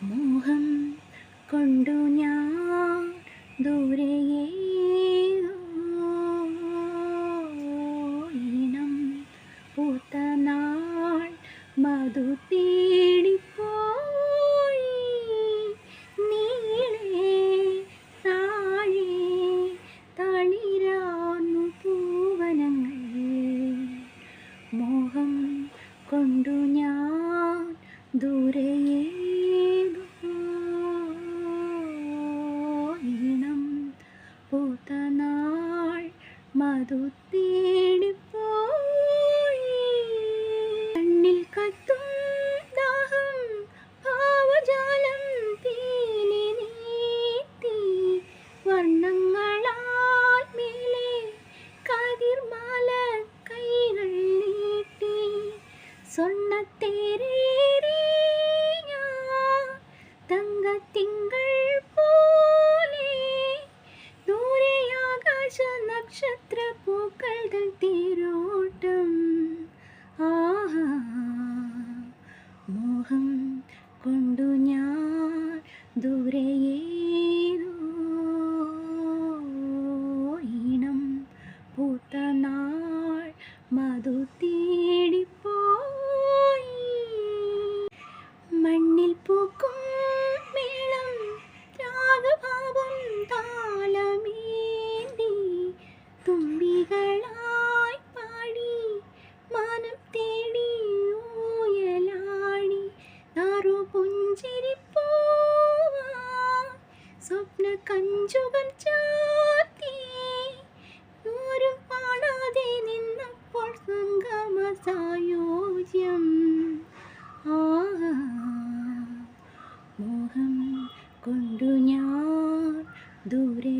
മോഹം കൊണ്ടു ഞാൻ ദൂരെയേണം പൂത്ത നാൾ മധു തേടിപ്പോയി നീളെ താഴെ തളിരാന്നു പൂവനങ്ങൾ. മോഹം കൊണ്ടു ഞാൻ ദൂരെയേണം മധു തേടിപ്പോയി കണ്ണിൽ കത്തും ദാഹം ഭാവജാലം പീലി നീട്ടി. വർണങ്ങളാൽ മേലെ കതിർമാല കൈകൾ നീട്ടി. സ്വർണത്തേരേറി ഞാൻ ദൂരെയേതോ പൂത്ത നാൾ മധു തേടിപ്പോയി. മണ്ണിൽ പൂക്കും മേളം രാഗഭാവം താളമേന്തി. തുമ്പികളായി കഞ്ചുകം ചാത്തി ഒരു പാടാതെ നിന്നപ്പോൾ സംഗമ സായോജ്യം ആ മോഹം കൊണ്ടു ഞാൻ ദൂരെ